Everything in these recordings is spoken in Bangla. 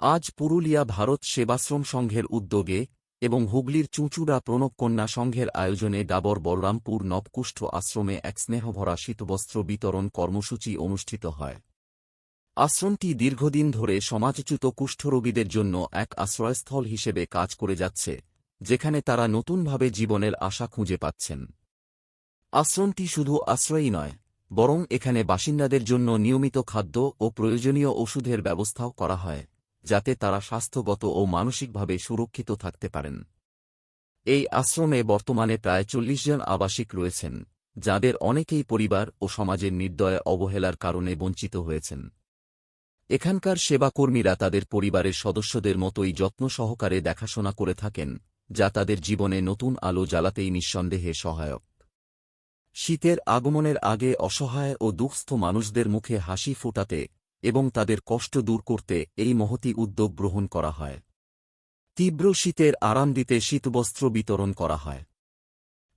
আজ পুরুলিয়া ভারত সেবাশ্রম সংঘের উদ্যোগে এবং হুগলির চুঁচুড়া প্রণবকন্যা সংঘের আয়োজনে ডাবর বলরামপুর নবকুষ্ঠ আশ্রমে এক স্নেহভরা শীতবস্ত্র বিতরণ কর্মসূচি অনুষ্ঠিত হয়। আশ্রমটি দীর্ঘদিন ধরে সমাজচ্যুত কুষ্ঠরোগীদের জন্য এক আশ্রয়স্থল হিসেবে কাজ করে যাচ্ছে, যেখানে তারা নতুনভাবে জীবনের আশা খুঁজে পাচ্ছেন। আশ্রমটি শুধু আশ্রয়ই নয়, বরং এখানে বাসিন্দাদের জন্য নিয়মিত খাদ্য ও প্রয়োজনীয় ওষুধের ব্যবস্থাও করা হয়। যাতে তারা স্বাস্থ্যগত ও মানসিকভাবে সুরক্ষিত থাকতে পারেন। এই আশ্রমে বর্তমানে প্রায় চল্লিশ জন আবাসিক রয়েছেন, যাদের অনেকেই পরিবার ও সমাজের নির্দয় অবহেলার কারণে বঞ্চিত হয়েছেন। এখানকার সেবাকর্মীরা তাদের পরিবারের সদস্যদের মতোই যত্ন সহকারে দেখাশোনা করে থাকেন, যা তাদের জীবনে নতুন আলো জ্বালাতেই নিঃসন্দেহে সহায়ক। শীতের আগমনের আগে অসহায় ও দুঃস্থ মানুষদের মুখে হাসি ফোটাতে এবং তাদের কষ্ট দূর করতে এই মহতি উদ্যোগ গ্রহণ করা হয়। তীব্র শীতের আরাম দিতে শীতবস্ত্র বিতরণ করা হয়।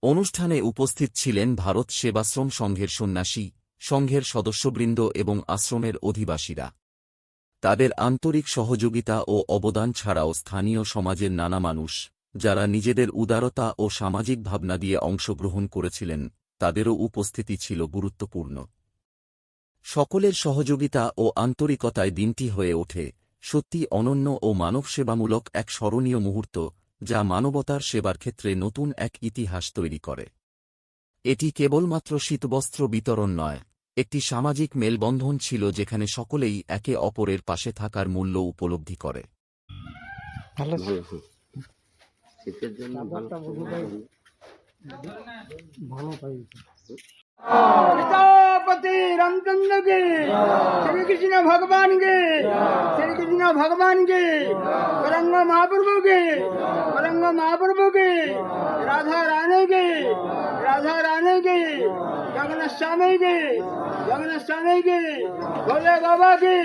অনুষ্ঠানে উপস্থিত ছিলেন ভারত সেবাশ্রম সংঘের সন্ন্যাসী, সংঘের সদস্যবৃন্দ এবং আশ্রমের অধিবাসীরা। তাদের আন্তরিক সহযোগিতা ও অবদান ছাড়াও স্থানীয় সমাজের নানা মানুষ, যারা নিজেদের উদারতা ও সামাজিক ভাবনা দিয়ে অংশগ্রহণ করেছিলেন, তাদেরও উপস্থিতি ছিল গুরুত্বপূর্ণ। সকলের সহযোগিতা ও আন্তরিকতায় দিনটি হয়ে ওঠে। সত্যি অনন্য ও মানবসেবামূলক এক স্মরণীয় মুহূর্ত যা মানবতার সেবার ক্ষেত্রে নতুন এক ইতিহাস তৈরি করে। এটি কেবলমাত্র শীতবস্ত্র বিতরণ নয় একটি সামাজিক মেলবন্ধন ছিল যেখানে সকলেই একে অপরের পাশে থাকার মূল্য উপলব্ধি করে। ভালো श्री कृष्ण भगवान के श्री कृष्ण भगवान के बरंग महाप्रभु के बरंग महाप्रभु के राधा रानी के राधा रानी के जगन्नाथ स्वामी के जगन्नाथ स्वामी के भोले बाबा के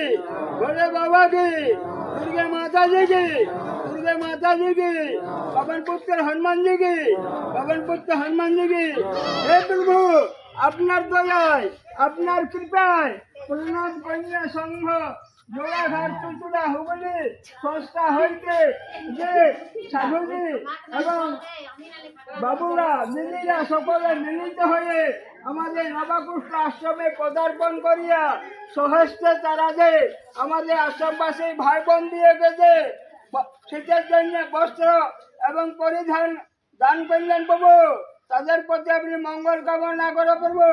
भोले बाबा के दुर्गा माता जी के दुर्गा माता जी के पवन पुत्र हनुमान जी के पवन पुत्र हनुमान जी के हे प्रभु আপনার দয়ায় আপনার কৃপায় প্রণব কন্যা সংঘ জোড়াঘাট চুচুড়া হুগলি সংস্থা হইতে যে সাধুজি এবং বাবুরা দিদিরা সকলে মিলিত হয়ে আমাদের নবাকুষ্ঠ আশ্রমে পদার্পণ করিয়া সহস্তে তারা যে আমাদের আশ্রমবাসী ভাই বোন দিয়ে গেছে শীতের জন্য বস্ত্র এবং পরিধান দান করলেন প্রভু। তাদের প্রতি আপনি মঙ্গল কামনা করে প্রভু।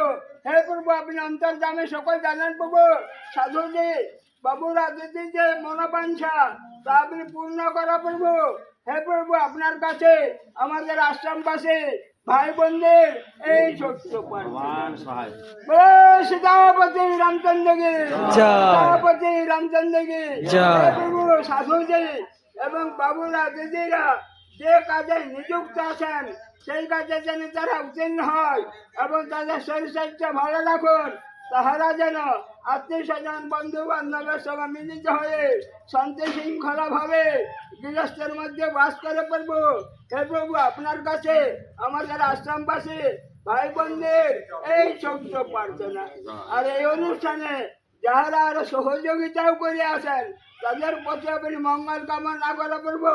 হে প্রভু আপনি অন্তর্জামে সকল জানেন প্রভু। সাধুজি বাবুরা দিদি যে মনোবাঞ্ছা তা আপনি পূর্ণ করা প্রভু। হে প্রভু আপনার কাছে আমাদের আশ্রমবাসী ভাই বোনদের এই ছোট্ট ভগবান সহায়। সীতাপতি রামচন্দ্র কে সীতাপতি রামচন্দ্র কে জয়। প্রভু সাধুজি এবং বাবুরা দিদিরা যে কাজে নিযুক্ত আছেন, সেই কাজে যেন তারা উত্তীর্ণ হয় এবং তাদের শরীর স্বাস্থ্য ভালো রাখুন তাহারা যেন আত্মীয় স্বজন বন্ধু বান্ধবের সঙ্গে মিলিত হয়ে শান্তি শৃঙ্খলা ভাবে গৃহস্থের মধ্যে বাস করে প্রভু হে প্রভু, আপনার কাছে আমাদের আশ্রমবাসী ভাই বোনদের এই ছোট্ট প্রার্থনা আর এই অনুষ্ঠানে যাহারা আরও সহযোগিতাও করে আসেন তাদের পথে আপনি মঙ্গল কামনা করে প্রভু।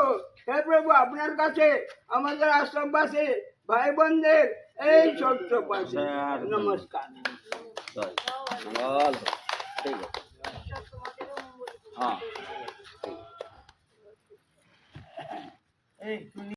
হে প্রভু আপনার কাছে আমাদের আশ্রমবাসী ভাই বোনদের এই ছোট্ট নমস্কার। মঙ্গল হোক। ঠিক আছে। হ্যাঁ।